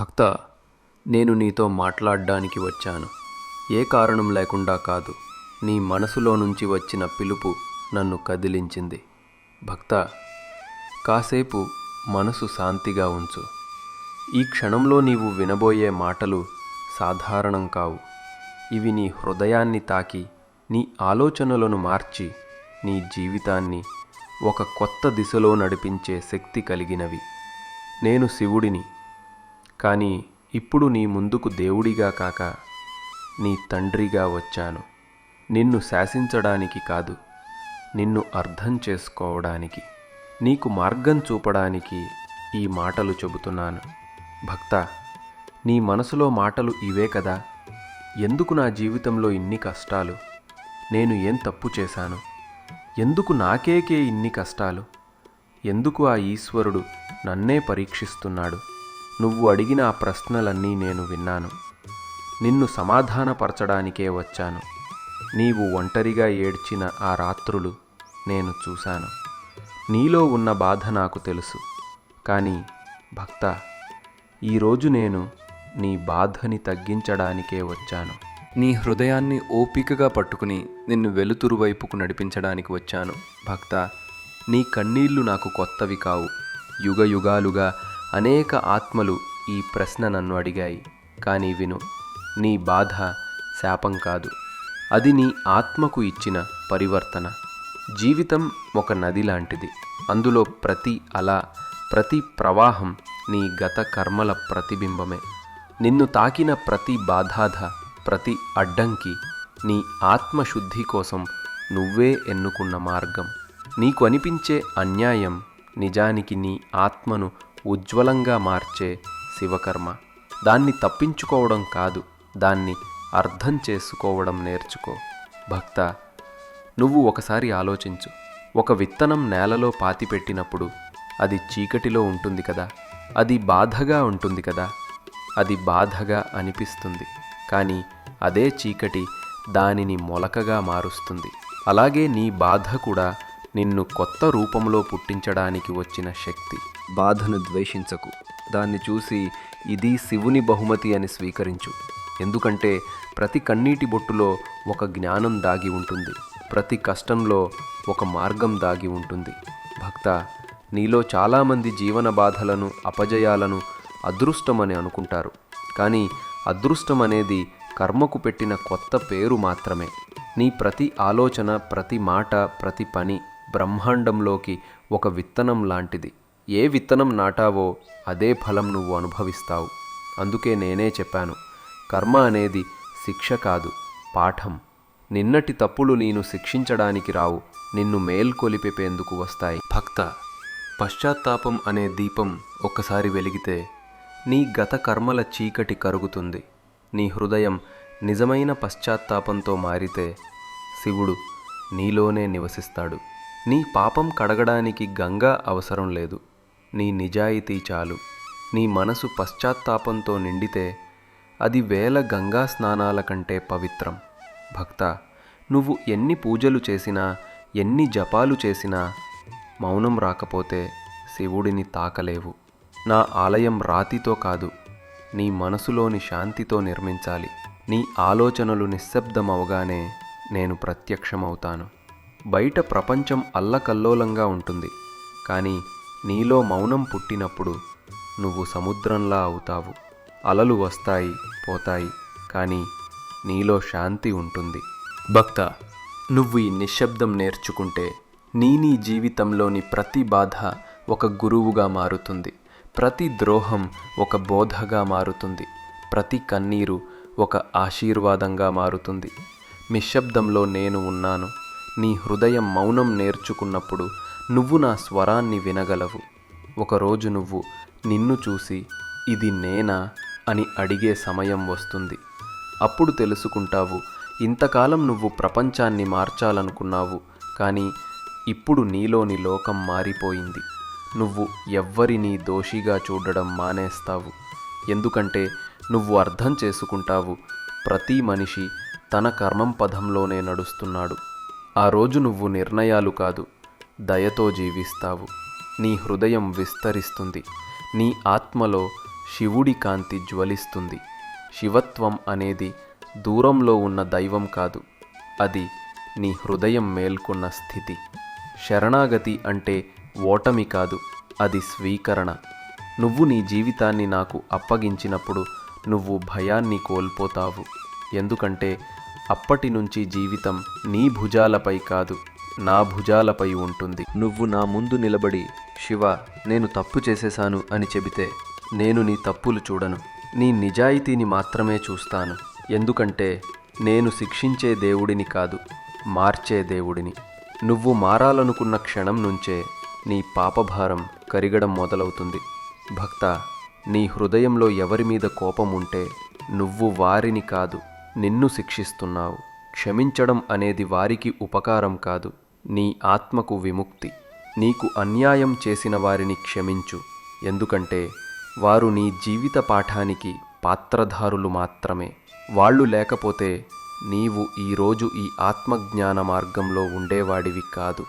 భక్త నేను నీతో మాట్లాడడానికి వచ్చాను. ఏ కారణం లేకుండా కాదు నీ మనసులో నుంచి వచ్చిన పిలుపు నన్ను కదిలించింది. భక్త కాసేపు మనసు శాంతిగా ఉంచు. ఈ క్షణంలో నీవు వినబోయే మాటలు సాధారణం కావు. ఇవి నీ హృదయాన్ని తాకి నీ ఆలోచనలను మార్చి నీ జీవితాన్ని ఒక కొత్త దిశలో నడిపించే శక్తి కలిగినవి. నేను శివుడిని కానీ ఇప్పుడు నీ ముందుకు దేవుడిగా కాక నీ తండ్రిగా వచ్చాను. నిన్ను శాసించడానికి కాదు నిన్ను అర్థం చేసుకోవడానికి నీకు మార్గం చూపడానికి ఈ మాటలు చెబుతున్నాను. భక్త నీ మనసులో మాటలు ఇవే కదా? ఎందుకు నా జీవితంలో ఇన్ని కష్టాలు? నేను ఏం తప్పు చేశాను? ఎందుకు నాకేకే ఇన్ని కష్టాలు? ఎందుకు ఆ ఈశ్వరుడు నన్నే పరీక్షిస్తున్నాడు? నువ్వు అడిగిన ఆ ప్రశ్నలన్నీ నేను విన్నాను. నిన్ను సమాధానపరచడానికే వచ్చాను. నీవు ఒంటరిగా ఏడ్చిన ఆ రాత్రులు నేను చూశాను. నీలో ఉన్న బాధ నాకు తెలుసు. కానీ భక్త ఈరోజు నేను నీ బాధని తగ్గించడానికే వచ్చాను. నీ హృదయాన్ని ఓపికగా పట్టుకుని నిన్ను వెలుతురు వైపుకు నడిపించడానికి వచ్చాను. భక్త నీ కన్నీళ్ళు నాకు కొత్తవి కావు. యుగ యుగాలుగా అనేక ఆత్మలు ఈ ప్రశ్న నన్ను అడిగాయి. కానీ విను నీ బాధ శాపం కాదు. అది నీ ఆత్మకు ఇచ్చిన పరివర్తన. జీవితం ఒక నది లాంటిది. అందులో ప్రతి అల ప్రతి ప్రవాహం నీ గత కర్మల ప్రతిబింబమే. నిన్ను తాకిన ప్రతి బాధాధ ప్రతి అడ్డంకి నీ ఆత్మశుద్ధి కోసం నువ్వే ఎన్నుకున్న మార్గం. నీకు అనిపించే అన్యాయం నిజానికి నీ ఆత్మను ఉజ్వలంగా మార్చే శివకర్మ. దాన్ని తప్పించుకోవడం కాదు దాన్ని అర్థం చేసుకోవడం నేర్చుకో. భక్త నువ్వు ఒకసారి ఆలోచించు. ఒక విత్తనం నేలలో పాతిపెట్టినప్పుడు అది చీకటిలో ఉంటుంది కదా అది బాధగా ఉంటుంది కదా. అది బాధగా అనిపిస్తుంది కానీ అదే చీకటి దానిని మొలకగా మారుస్తుంది. అలాగే నీ బాధ కూడా నిన్ను కొత్త రూపంలో పుట్టించడానికి వచ్చిన శక్తి. బాధను ద్వేషించకు. దాన్ని చూసి ఇది శివుని బహుమతి అని స్వీకరించు. ఎందుకంటే ప్రతి కన్నీటి బొట్టులో ఒక జ్ఞానం దాగి ఉంటుంది. ప్రతి కష్టంలో ఒక మార్గం దాగి ఉంటుంది. భక్త నీలో చాలామంది జీవన బాధలను అపజయాలను అదృష్టమని అనుకుంటారు. కానీ అదృష్టం అనేది కర్మకు పెట్టిన కొత్త పేరు మాత్రమే. నీ ప్రతి ఆలోచన ప్రతి మాట ప్రతి పని బ్రహ్మాండంలోకి ఒక విత్తనం లాంటిది. ఏ విత్తనం నాటావో అదే ఫలం నువ్వు అనుభవిస్తావు. అందుకే నేనే చెప్పాను కర్మ అనేది శిక్ష కాదు పాఠం. నిన్నటి తప్పులు నేను శిక్షించడానికి రావు నిన్ను మేల్కొలిపేందుకు వస్తాయి. భక్త పశ్చాత్తాపం అనే దీపం ఒక్కసారి వెలిగితే నీ గత కర్మల చీకటి కరుగుతుంది. నీ హృదయం నిజమైన పశ్చాత్తాపంతో మారితే శివుడు నీలోనే నివసిస్తాడు. నీ పాపం కడగడానికి గంగా అవసరం లేదు. నీ నిజాయితీ చాలు. నీ మనసు పశ్చాత్తాపంతో నిండితే అది వేల గంగా స్నానాల కంటే పవిత్రం. భక్త నువ్వు ఎన్ని పూజలు చేసినా ఎన్ని జపాలు చేసినా మౌనం రాకపోతే శివుడిని తాకలేవు. నా ఆలయం రాతితో కాదు నీ మనసులోని శాంతితో నిర్మించాలి. నీ ఆలోచనలు నిశ్శబ్దమవగానే నేను ప్రత్యక్షమవుతాను. బయట ప్రపంచం అల్లకల్లోలంగా ఉంటుంది. కానీ నీలో మౌనం పుట్టినప్పుడు నువ్వు సముద్రంలా అవుతావు. అలలు వస్తాయి పోతాయి కానీ నీలో శాంతి ఉంటుంది. భక్త నువ్వు ఈ నిశ్శబ్దం నేర్చుకుంటే నీ నీ జీవితంలోని ప్రతి బాధ ఒక గురువుగా మారుతుంది. ప్రతి ద్రోహం ఒక బోధగా మారుతుంది. ప్రతి కన్నీరు ఒక ఆశీర్వాదంగా మారుతుంది. నిశ్శబ్దంలో నేను ఉన్నాను. నీ హృదయం మౌనం నేర్చుకున్నప్పుడు నువ్వు నా స్వరాన్ని వినగలవు. ఒకరోజు నువ్వు నిన్ను చూసి ఇది నేనా అని అడిగే సమయం వస్తుంది. అప్పుడు తెలుసుకుంటావు ఇంతకాలం నువ్వు ప్రపంచాన్ని మార్చాలనుకున్నావు కానీ ఇప్పుడు నీలోని లోకం మారిపోయింది. నువ్వు ఎవ్వరినీ దోషిగా చూడడం మానేస్తావు. ఎందుకంటే నువ్వు అర్థం చేసుకుంటావు ప్రతి మనిషి తన కర్మం పదంలోనే నడుస్తున్నాడు. ఆ రోజు నువ్వు నిర్ణయాలు కాదు దయతో జీవిస్తావు. నీ హృదయం విస్తరిస్తుంది. నీ ఆత్మలో శివుడి కాంతి జ్వలిస్తుంది. శివత్వం అనేది దూరంలో ఉన్న దైవం కాదు అది నీ హృదయం మేల్కొన్న స్థితి. శరణాగతి అంటే ఓటమి కాదు అది స్వీకరణ. నువ్వు నీ జీవితాన్ని నాకు అప్పగించినప్పుడు నువ్వు భయాన్ని కోల్పోతావు. ఎందుకంటే అప్పటి నుంచి జీవితం నీ భుజాలపై కాదు నా భుజాలపై ఉంటుంది. నువ్వు నా ముందు నిలబడి శివ నేను తప్పు చేసేశాను అని చెబితే నేను నీ తప్పులు చూడను. నీ నిజాయితీని మాత్రమే చూస్తాను. ఎందుకంటే నేను శిక్షించే దేవుడిని కాదు మార్చే దేవుడిని. నువ్వు మారాలనుకున్న క్షణం నుంచే నీ పాపభారం కరిగడం మొదలవుతుంది. భక్త నీ హృదయంలో ఎవరి మీద కోపం ఉంటే నువ్వు వారిని కాదు నిన్ను శిక్షిస్తున్నావు. క్షమించడం అనేది వారికి ఉపకారం కాదు. నీ ఆత్మకు విముక్తి. నీకు అన్యాయం చేసిన వారిని క్షమించు. ఎందుకంటే వారు నీ జీవిత పాఠానికి పాత్రధారులు మాత్రమే. వాళ్ళు లేకపోతే నీవు ఈరోజు ఈ ఆత్మజ్ఞాన మార్గంలో ఉండేవాడివి కాదు.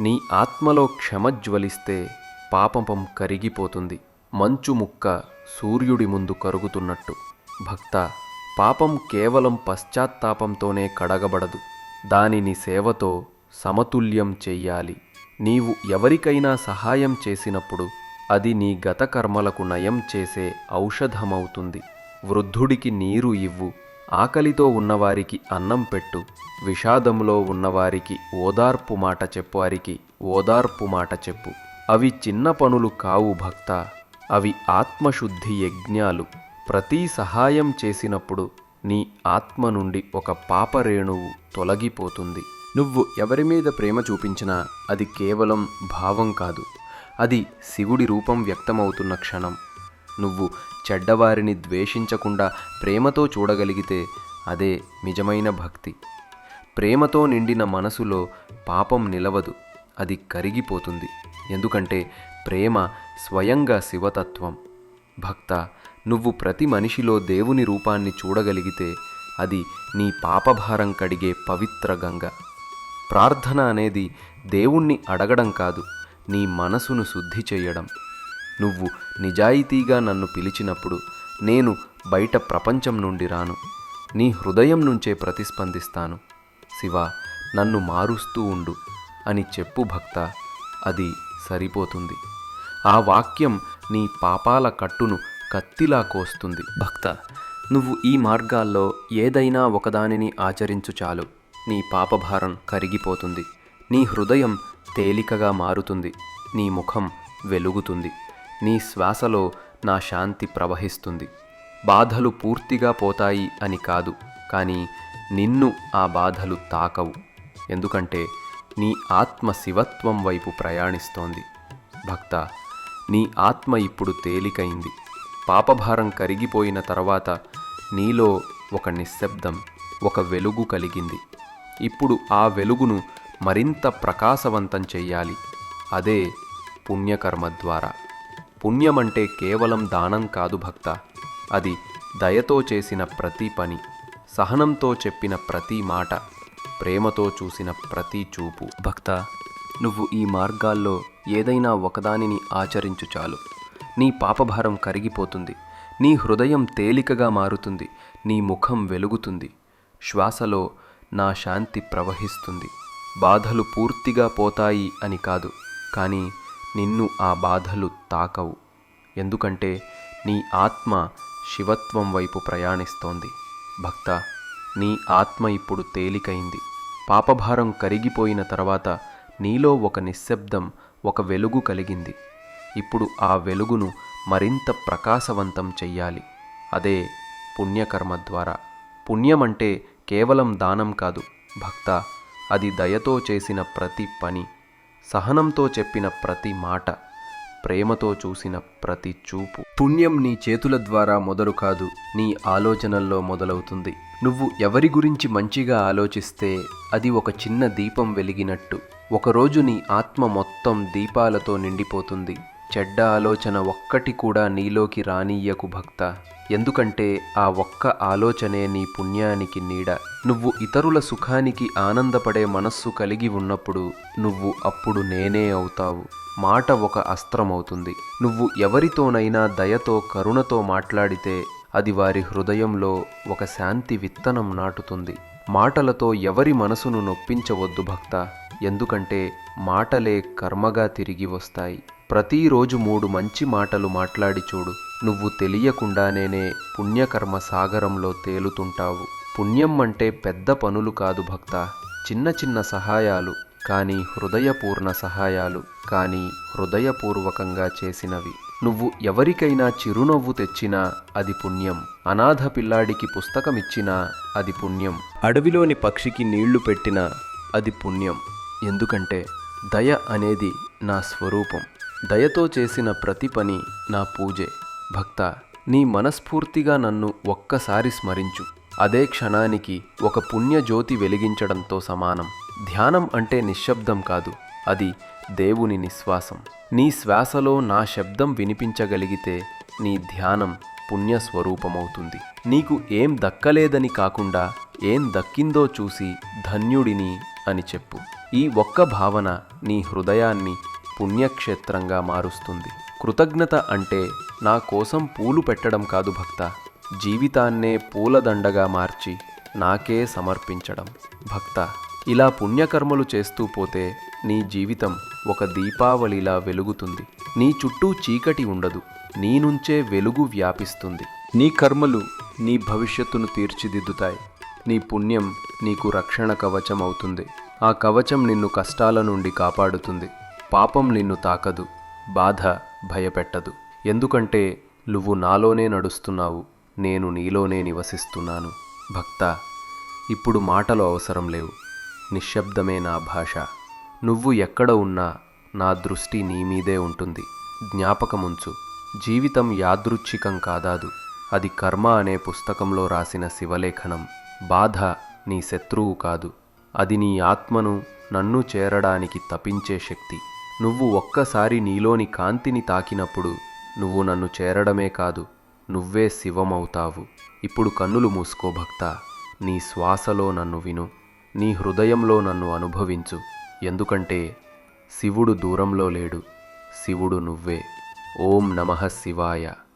నీ ఆత్మలో క్షమ జ్వలిస్తే పాపపం కరిగిపోతుంది. మంచు ముక్క సూర్యుడి ముందు కరుగుతున్నట్టు. భక్త పాపం కేవలం పశ్చాత్తాపంతోనే కడగబడదు. దానిని సేవతో సమతుల్యం చెయ్యాలి. నీవు ఎవరికైనా సహాయం చేసినప్పుడు అది నీ గత కర్మలకు నయం చేసే ఔషధమవుతుంది. వృద్ధుడికి నీరు ఇవ్వు. ఆకలితో ఉన్నవారికి అన్నం పెట్టు. విషాదంలో ఉన్నవారికి ఓదార్పు మాట చెప్పు. వారికి ఓదార్పు మాట చెప్పు. అవి చిన్న పనులు కావు భక్త. అవి ఆత్మశుద్ధి యజ్ఞాలు. ప్రతి సహాయం చేసినప్పుడు నీ ఆత్మ నుండి ఒక పాపరేణువు తొలగిపోతుంది. నువ్వు ఎవరి మీద ప్రేమ చూపించినా అది కేవలం భావం కాదు. అది శివుడి రూపం వ్యక్తమవుతున్న క్షణం. నువ్వు చెడ్డవారిని ద్వేషించకుండా ప్రేమతో చూడగలిగితే అదే నిజమైన భక్తి. ప్రేమతో నిండిన మనసులో పాపం నిలవదు. అది కరిగిపోతుంది. ఎందుకంటే ప్రేమ స్వయంగా శివతత్వం. భక్త నువ్వు ప్రతి మనిషిలో దేవుని రూపాన్ని చూడగలిగితే అది నీ పాపభారం కడిగే పవిత్ర గంగ. ప్రార్థన అనేది దేవుణ్ణి అడగడం కాదు నీ మనసును శుద్ధి చేయడం. నువ్వు నిజాయితీగా నన్ను పిలిచినప్పుడు నేను బయట ప్రపంచం నుండి రాను నీ హృదయం నుంచే ప్రతిస్పందిస్తాను. శివ నన్ను మారుస్తూ ఉండు అని చెప్పు భక్త అది సరిపోతుంది. ఆ వాక్యం నీ పాపాల కట్టును కత్తిలా కోస్తుంది. భక్త నువ్వు ఈ మార్గాల్లో ఏదైనా ఒకదానిని ఆచరించు చాలు. నీ పాపభారం కరిగిపోతుంది. నీ హృదయం తేలికగా మారుతుంది. నీ ముఖం వెలుగుతుంది. నీ శ్వాసలో నా శాంతి ప్రవహిస్తుంది. బాధలు పూర్తిగా పోతాయి అని కాదు కానీ నిన్ను ఆ బాధలు తాకవు. ఎందుకంటే నీ ఆత్మ శివత్వం వైపు ప్రయాణిస్తోంది. భక్త నీ ఆత్మ ఇప్పుడు తేలికైంది. పాపభారం కరిగిపోయిన తర్వాత నీలో ఒక నిశ్శబ్దం ఒక వెలుగు కలిగింది. ఇప్పుడు ఆ వెలుగును మరింత ప్రకాశవంతం చెయ్యాలి. అదే పుణ్యకర్మ ద్వారా. పుణ్యమంటే కేవలం దానం కాదు భక్త. అది దయతో చేసిన ప్రతి పని సహనంతో చెప్పిన ప్రతి మాట ప్రేమతో చూసిన ప్రతి చూపు. భక్త నువ్వు ఈ మార్గాల్లో ఏదైనా ఒకదానిని ఆచరించు చాలు. నీ పాపభారం కరిగిపోతుంది. నీ హృదయం తేలికగా మారుతుంది. నీ ముఖం వెలుగుతుంది. శ్వాసలో నా శాంతి ప్రవహిస్తుంది. బాధలు పూర్తిగా పోతాయి అని కాదు కానీ నిన్ను ఆ బాధలు తాకవు. ఎందుకంటే నీ ఆత్మ శివత్వం వైపు ప్రయాణిస్తోంది. భక్త నీ ఆత్మ ఇప్పుడు తేలికైంది. పాపభారం కరిగిపోయిన తర్వాత నీలో ఒక నిశ్శబ్దం ఒక వెలుగు కలిగింది. ఇప్పుడు ఆ వెలుగును మరింత ప్రకాశవంతం చెయ్యాలి. అదే పుణ్యకర్మ ద్వారా. పుణ్యమంటే కేవలం దానం కాదు. భక్త అది దయతో చేసిన ప్రతి పని సహనంతో చెప్పిన ప్రతి మాట ప్రేమతో చూసిన ప్రతి చూపు. పుణ్యం నీ చేతుల ద్వారా మొదలు కాదు నీ ఆలోచనల్లో మొదలవుతుంది. నువ్వు ఎవరి గురించి మంచిగా ఆలోచిస్తే అది ఒక చిన్న దీపం వెలిగినట్టు. ఒకరోజు నీ ఆత్మ మొత్తం దీపాలతో నిండిపోతుంది. చెడ్డ ఆలోచన ఒక్కటి కూడా నీలోకి రానియ్యకు భక్త. ఎందుకంటే ఆ ఒక్క ఆలోచనే నీ పుణ్యానికి నీడ. నువ్వు ఇతరుల సుఖానికి ఆనందపడే మనస్సు కలిగి ఉన్నప్పుడు నువ్వు అప్పుడు నేనే అవుతావు. మాట ఒక అస్త్రమవుతుంది. నువ్వు ఎవరితోనైనా దయతో కరుణతో మాట్లాడితే అది వారి హృదయంలో ఒక శాంతి విత్తనం నాటుతుంది. మాటలతో ఎవరి మనసును నొప్పించవద్దు భక్త. ఎందుకంటే మాటలే కర్మగా తిరిగి వస్తాయి. ప్రతిరోజు మూడు మంచి మాటలు మాట్లాడి చూడు. నువ్వు తెలియకుండానేనే పుణ్యకర్మ సాగరంలో తేలుతుంటావు. పుణ్యం అంటే పెద్ద పనులు కాదు భక్త. చిన్న చిన్న సహాయాలు కానీ హృదయపూర్ణ సహాయాలు కానీ హృదయపూర్వకంగా చేసినవి. నువ్వు ఎవరికైనా చిరునవ్వు తెచ్చినా అది పుణ్యం. అనాథ పిల్లాడికి పుస్తకమిచ్చినా అది పుణ్యం. అడవిలోని పక్షికి నీళ్ళు పెట్టినా అది పుణ్యం. ఎందుకంటే దయ అనేది నా స్వరూపం. దయతో చేసిన ప్రతి పని నా పూజే. భక్త నీ మనస్ఫూర్తిగా నన్ను ఒక్కసారి స్మరించు. అదే క్షణానికి ఒక పుణ్యజ్యోతి వెలిగించడంతో సమానం. ధ్యానం అంటే నిశ్శబ్దం కాదు అది దేవుని నిశ్వాసం. నీ శ్వాసలో నా శబ్దం వినిపించగలిగితే నీ ధ్యానం పుణ్యస్వరూపమవుతుంది. నీకు ఏం దక్కలేదని కాకుండా ఏం దక్కిందో చూసి ధన్యుడిని అని చెప్పు. ఈ ఒక్క భావన నీ హృదయాన్ని పుణ్యక్షేత్రంగా మారుస్తుంది. కృతజ్ఞత అంటే నా కోసం పూలు పెట్టడం కాదు భక్త. జీవితాన్నే పూలదండగా మార్చి నాకే సమర్పించడం. భక్త ఇలా పుణ్యకర్మలు చేస్తూ పోతే నీ జీవితం ఒక దీపావళిలా వెలుగుతుంది. నీ చుట్టూ చీకటి ఉండదు. నీ నుంచే వెలుగు వ్యాపిస్తుంది. నీ కర్మలు నీ భవిష్యత్తును తీర్చిదిద్దుతాయి. నీ పుణ్యం నీకు రక్షణ కవచం అవుతుంది ఆ కవచం నిన్ను కష్టాల నుండి కాపాడుతుంది. పాపం నిన్ను తాకదు. బాధ భయపెట్టదు. ఎందుకంటే నువ్వు నాలోనే నడుస్తున్నావు. నేను నీలోనే నివసిస్తున్నాను. భక్త ఇప్పుడు మాటలు అవసరం లేవు. నిశ్శబ్దమే నా భాష. నువ్వు ఎక్కడ ఉన్నా నా దృష్టి నీ మీదే ఉంటుంది. జ్ఞాపకముంచు. జీవితం యాదృచ్ఛికం కాదాదు. అది కర్మ అనే పుస్తకంలో రాసిన శివలేఖనం. బాధ నీ శత్రువు కాదు. అది నీ ఆత్మను నన్ను చేరడానికి తపించే శక్తి. నువ్వు ఒక్కసారి నీలోని కాంతిని తాకినప్పుడు నువ్వు నన్ను చేరడమే కాదు నువ్వే శివమవుతావు. ఇప్పుడు కన్నులు మూసుకో భక్త. నీ శ్వాసలో నన్ను విను. నీ హృదయంలో నన్ను అనుభవించు. ఎందుకంటే శివుడు దూరంలో లేడు. శివుడు నువ్వే. ఓం నమః శివాయ.